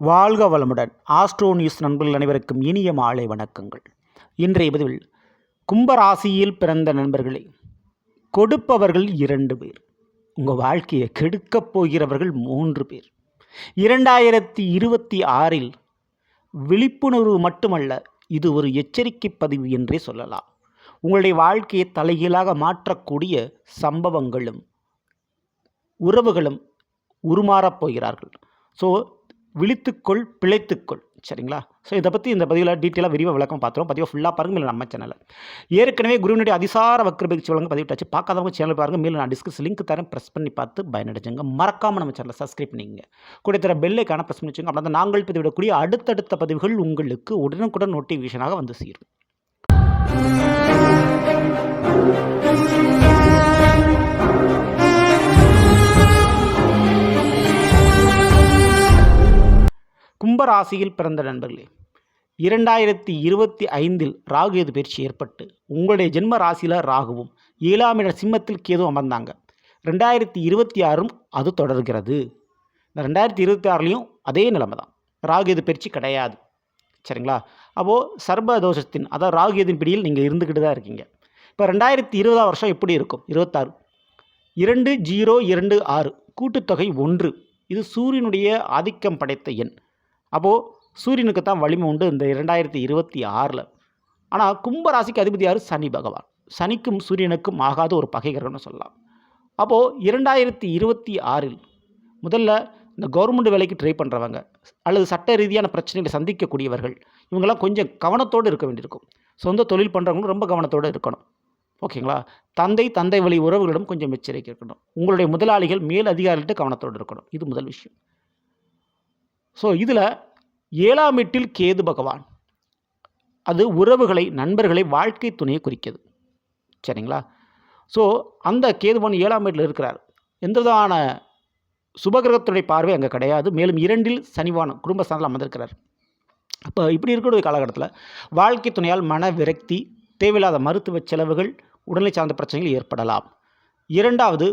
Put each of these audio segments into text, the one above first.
வாழ்க வளமுடன். Astro news நண்பர்கள் அனைவருக்கும் இனிய மாலை வணக்கங்கள். இன்றைய பதிவில் கும்பராசியில் பிறந்த நண்பர்களே கொடுப்பவர்கள் இரண்டு பேர். உங்கள் வாழ்க்கையை கெடுக்கப் போகிறவர்கள் மூன்று பேர். இரண்டாயிரத்தி இருபத்தி ஆறில் விழிப்புணர்வு மட்டுமல்ல இது ஒரு எச்சரிக்கை பதிவு என்றே சொல்லலாம். உங்களுடைய வாழ்க்கையை தலைகீழாக மாற்றக்கூடிய சம்பவங்களும் உறவுகளும் உருமாறப் போகிறார்கள். ஸோ விழித்துக்கொள் பிழைத்துக்கொள். சரிங்களா? ஸோ இதை பற்றி இந்த பதிவில் டீட்டெயிலாக விரிவாக விளக்கம் பார்த்துருவோம். பதிவாக ஃபுல்லாக பாருங்கள் மேலே நம்ம சேனலில் ஏற்கனவே குருவினுடைய அதிசார வக்ர பயிற்சி வழங்க பதிவிட்டாச்சு. பார்க்காதவங்க சேனல் பாருங்கள் மேலே நான் டிஸ்கஸ் லிங்க் தரேன். ப்ரெஸ் பண்ணி பார்த்து பயனடைஞ்சுங்க. மறக்காமல் நம்ம சேனலை சப்ஸ்கிரைப் பண்ணிங்க கூட தர பெல்லைக்கான ப்ரெஸ் பண்ணி வச்சுங்க அப்போ தான் நாங்கள் பதிவிடக்கூடிய அடுத்தடுத்த பதிவுகள் உங்களுக்கு உடனுக்குடன் நோட்டிஃபிகேஷனாக வந்து சேரும். கும்பராசியில் பிறந்த நண்பர்களே இரண்டாயிரத்தி இருபத்தி ஐந்தில் ராகு எது பயிற்சி ஏற்பட்டு உங்களுடைய ஜென்ம ராசியில் ராகுவும் ஏழாம் இட சிம்மத்தில் கேதும் அமர்ந்தாங்க. ரெண்டாயிரத்தி இருபத்தி ஆறும் அது தொடர்கிறது. இந்த ரெண்டாயிரத்தி இருபத்தி ஆறுலேயும் அதே நிலைமை தான் ராகு எது பயிற்சி கிடையாது. சரிங்களா? அப்போது சர்ப தோஷத்தின் அதாவது ராகு எதின் பிடியில் நீங்கள் இருந்துக்கிட்டு தான் இருக்கீங்க. இப்போ ரெண்டாயிரத்தி இருபதாம் வருஷம் எப்படி இருக்கும்? இருபத்தாறு. இரண்டு ஜீரோ இரண்டு ஆறு. கூட்டுத்தொகை ஒன்று. இது சூரியனுடைய ஆதிக்கம் படைத்த எண். அப்போது சூரியனுக்கு தான் வலிமை உண்டு இந்த இரண்டாயிரத்தி இருபத்தி ஆறில். ஆனால் கும்பராசிக்கு அதிபதி யார்? சனி பகவான். சனிக்கும் சூரியனுக்கும் ஆகாத ஒரு பகை சொல்லலாம். அப்போது இரண்டாயிரத்தி இருபத்தி ஆறில் முதல்ல இந்த கவர்மெண்ட் வேலைக்கு ட்ரை பண்ணுறவங்க அல்லது சட்ட ரீதியான பிரச்சனைகளை சந்திக்கக்கூடியவர்கள் இவங்கெல்லாம் கொஞ்சம் கவனத்தோடு இருக்க வேண்டியிருக்கும். சொந்த தொழில் பண்ணுறவங்களும் ரொம்ப கவனத்தோடு இருக்கணும். ஓகேங்களா? தந்தை தந்தை வழி உறவுகளிடம் கொஞ்சம் எச்சரிக்கை இருக்கணும். உங்களுடைய முதலாளிகள் மேல் அதிகாரிகிட்ட கவனத்தோடு இருக்கணும். இது முதல் விஷயம். ஸோ இதில் ஏழாம் எட்டில் கேது பகவான். அது உறவுகளை நண்பர்களை வாழ்க்கை துணையை குறிக்கிறது. சரிங்களா? ஸோ அந்த கேதுபவன் ஏழாம் வீட்டில் இருக்கிறார். எந்த விதமான சுபகிரகத்துடைய பார்வை அங்கே கிடையாது. மேலும் இரண்டில் சனிவானம் குடும்பஸ்தானத்தில் அமர்ந்திருக்கிறார். அப்போ இப்படி இருக்கக்கூடிய காலகட்டத்தில் வாழ்க்கை துணையால் மன விரக்தி தேவையில்லாத மருத்துவ செலவுகள் உடல்நிலை சார்ந்த பிரச்சனைகள் ஏற்படலாம். இரண்டாவது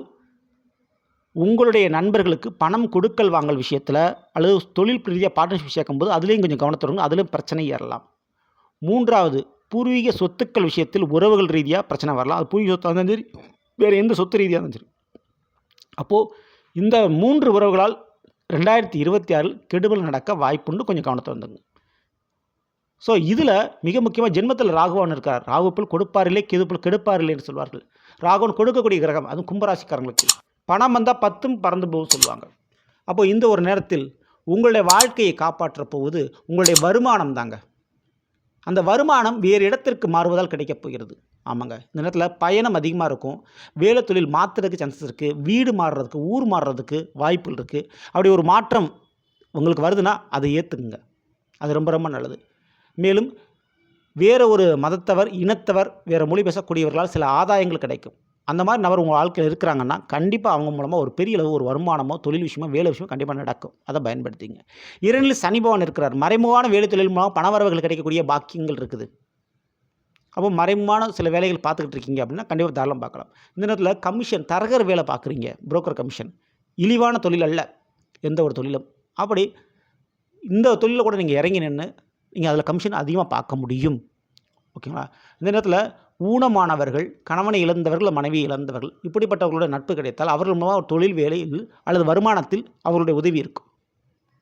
உங்களுடைய நண்பர்களுக்கு பணம் கொடுக்கல் வாங்கல் விஷயத்தில் அல்லது தொழில் ரீதியாக பார்ட்னர்ஷிப் சேர்க்கும்போது அதுலேயும் கொஞ்சம் கவனத்தோடுங்க அதுலேயும் பிரச்சனை ஏறலாம். மூன்றாவது பூர்வீக சொத்துக்கள் விஷயத்தில் உறவுகள் ரீதியாக பிரச்சனை வரலாம். அது பூர்வீக சொத்தாக இருந்தாலும் சரி வேறு எந்த சொத்து ரீதியாக இருந்தாலும் சரி. அப்போது இந்த மூன்று உறவுகளால் ரெண்டாயிரத்தி இருபத்தி ஆறில் கெடுதல் நடக்க வாய்ப்புண்டு கொஞ்சம் கவனத்தை வந்துங்க ஸோ இதில் மிக முக்கியமாக ஜென்மத்தில் ராகுவான் இருக்கார். ராகுப்பில் கொடுப்பாரில்லை கெதுப்பில் கெடுப்பாரில்லை என்று சொல்வார்கள். ராகுவன் கொடுக்கக்கூடிய கிரகம் அதுவும் கும்பராசிக்காரங்களுக்கு. பணம் வந்தால் பத்தும் பறந்து போகும் சொல்லுவாங்க. அப்போ இந்த ஒரு நேரத்தில் உங்களுடைய வாழ்க்கையை காப்பாற்ற போவது உங்களுடைய வருமானம் தாங்க. அந்த வருமானம் வேறு இடத்திற்கு மாறுவதால் கிடைக்கப் போகிறது. ஆமாங்க. இந்த நேரத்தில் பயணம் அதிகமாக இருக்கும். வேலை தொழில் மாற்றுறதுக்கு சான்சஸ் இருக்குது வீடு மாறுறதுக்கு ஊர் மாறுறதுக்கு வாய்ப்புகள் இருக்குது அப்படி ஒரு மாற்றம் உங்களுக்கு வருதுன்னா அதை ஏற்றுக்குங்க அது ரொம்ப ரொம்ப நல்லது. மேலும் வேறு ஒரு மதத்தவர் இனத்தவர் வேறு மொழி பேசக்கூடியவர்களால் சில ஆதாயங்கள் கிடைக்கும். அந்த மாதிரி நபர் உங்கள் வாழ்க்கையில் இருக்கிறாங்கன்னா கண்டிப்பாக அவங்க மூலமாக ஒரு பெரிய அளவு ஒரு வருமானமோ தொழில் விஷயமோ வேலை விஷயமோ கண்டிப்பாக நடக்கும். அதை பயன்படுத்திங்க. இரண்டில் சனி இருக்கிறார். மறைமுகமான வேலை தொழில் மூலமாக பணவரவுகள் கிடைக்கக்கூடிய பாக்கியங்கள் இருக்குது. அப்போ மறைமுகமான சில வேலைகள் பார்த்துக்கிட்டு இருக்கீங்க அப்படின்னா கண்டிப்பாக தாராளம் பார்க்கலாம். இந்த நேரத்தில் கமிஷன் தரகர் வேலை பார்க்குறீங்க. புரோக்கர் கமிஷன் இழிவான தொழில் அல்ல. எந்த ஒரு தொழிலும். அப்படி இந்த தொழிலில் கூட நீங்கள் இறங்கி நின்று நீங்கள் அதில் கமிஷன் அதிகமாக பார்க்க முடியும். ஓகேங்களா? இந்த நேரத்தில் ஊனமானவர்கள் கணவனை இழந்தவர்கள் மனைவியை இழந்தவர்கள் இப்படிப்பட்டவர்களோட நட்பு கிடைத்தால் அவர்கள் மூலமாக ஒரு தொழில் வேலையில் அல்லது வருமானத்தில் அவர்களுடைய உதவி இருக்கும்.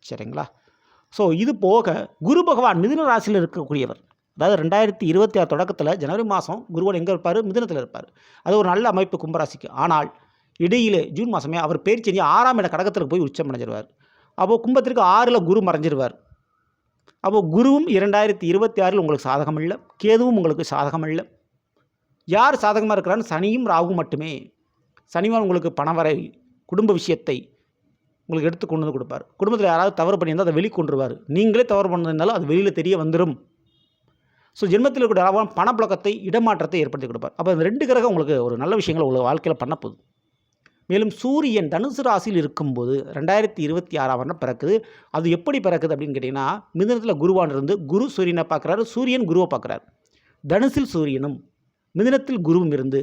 சரிங்களா? ஸோ இது போக குரு பகவான் மிதுன ராசியில் இருக்கக்கூடியவர். அதாவது ரெண்டாயிரத்தி இருபத்தி ஆறு தொடக்கத்தில் ஜனவரி மாதம் குருவன் எங்கே இருப்பார்? மிதுனத்தில் இருப்பார். அது ஒரு நல்ல அமைப்பு கும்பராசிக்கு. ஆனால் இடையிலே ஜூன் மாதமே அவர் பேர் செஞ்சு ஆறாம் இட கடகத்திற்கு போய் உச்சம் அடைஞ்சிருவார். அப்போது கும்பத்திற்கு ஆறில் குரு மறைஞ்சிருவார். அப்போது குருவும் இரண்டாயிரத்தி இருபத்தி ஆறில் உங்களுக்கு சாதகம் இல்லை கேதுவும் உங்களுக்கு சாதகம் இல்லை யார் சாதகமாக இருக்கிறான்னு சனியும் ராகும் மட்டுமே. சனிவான் உங்களுக்கு பணவரை குடும்ப விஷயத்தை உங்களுக்கு எடுத்து கொண்டு வந்து கொடுப்பார். குடும்பத்தில் யாராவது தவறு பண்ணியிருந்தால் அதை வெளிக்கொண்டுருவார் நீங்களே தவறு பண்ணியிருந்தாலும் அது வெளியில் தெரிய வந்துடும் ஸோ ஜென்மத்தில் இருக்கிற ராகுவான் பணப்புழக்கத்தை இடமாற்றத்தை ஏற்படுத்தி கொடுப்பார். அப்போ இந்த ரெண்டு கிரகம் உங்களுக்கு ஒரு நல்ல விஷயங்களை உங்களுக்கு வாழ்க்கையில் பண்ண போகுது. மேலும் சூரியன் தனுசு ராசியில் இருக்கும்போது ரெண்டாயிரத்தி இருபத்தி ஆறாம் வருடம் பிறக்குது. அது எப்படி பிறக்குது அப்படின்னு கேட்டிங்கன்னா மிதனத்தில் குருவான் இருந்து குரு சூரியனை பார்க்குறாரு சூரியன் குருவை பார்க்குறாரு. தனுசில் சூரியனும் மிதினத்தில் குருவும் இருந்து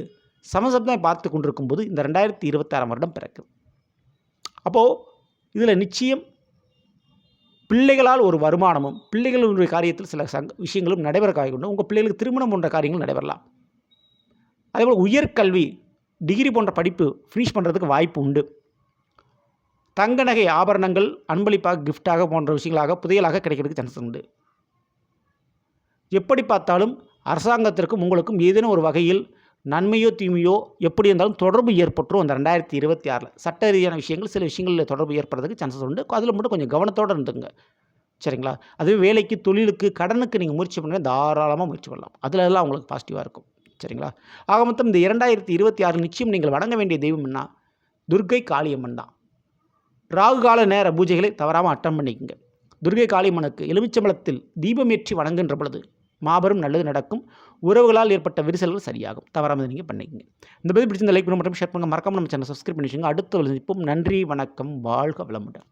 சமசப்தம் பார்த்து கொண்டிருக்கும் போது இந்த ரெண்டாயிரத்தி இருபத்தாறாம் வருடம் பிறக்கும். அப்போது இதில் நிச்சயம் பிள்ளைகளால் ஒரு வருமானமும் பிள்ளைகளுடைய காரியத்தில் சில சங்க விஷயங்களும் நடைபெற காய்கொண்டு உங்கள் பிள்ளைகளுக்கு திருமணம் போன்ற காரியங்கள் நடைபெறலாம். அதேபோல் உயர்கல்வி டிகிரி போன்ற படிப்பு ஃபினிஷ் பண்ணுறதுக்கு வாய்ப்பு உண்டு. தங்க நகை ஆபரணங்கள் அன்பளிப்பாக கிஃப்டாக போன்ற விஷயங்களாக புதையலாக கிடைக்கிறதுக்கு சான்ஸ் உண்டு. எப்படி பார்த்தாலும் அரசாங்கத்திற்கும் உங்களுக்கும் ஏதேனும் ஒரு வகையில் நன்மையோ தீமையோ எப்படி இருந்தாலும் தொடர்பு ஏற்பட்டுரும் அந்த ரெண்டாயிரத்தி இருபத்தி ஆறில். சட்ட ரீதியான விஷயங்கள் சில விஷயங்களில் தொடர்பு ஏற்படுறதுக்கு சான்சஸ் உண்டு. அதில் மட்டும் கொஞ்சம் கவனத்தோடு இருந்துங்க சரிங்களா? அதுவே வேலைக்கு தொழிலுக்கு கடனுக்கு நீங்கள் முயற்சி பண்ண தாராளமாக முயற்சி பண்ணலாம். அதில் எல்லாம் உங்களுக்கு பாசிட்டிவாக இருக்கும். சரிங்களா? ஆக மொத்தம் இந்த இரண்டாயிரத்தி இருபத்தி ஆறு நிச்சயம் நீங்கள் வணங்க வேண்டிய தெய்வம்னா துர்க்கை காளியம்மன் தான். ராகு கால நேர பூஜைகளை தவறாமல் அட்டம் பண்ணிக்கங்க. துர்கை காளியம்மனுக்கு எலுமிச்சம்பழத்தில் தீபமேற்றி வணங்குகின்ற பொழுது மாபெரும் நல்லது நடக்கும். உறவுகளால் ஏற்பட்ட விரிசல்கள் சரியாகும். தவறாமல் நீங்கள் பண்ணிக்கங்க. இந்த பதிவு பிடிச்சிருந்த லைக் பண்ண மட்டும் ஷேர் பண்ணுங்கள் மறக்காமல் நம்ம சேனல் சப்ஸ்கிரைப் பண்ணி வச்சுங்க அடுத்த சந்திப்போம். நன்றி வணக்கம் வாழ்க வளமுடன்.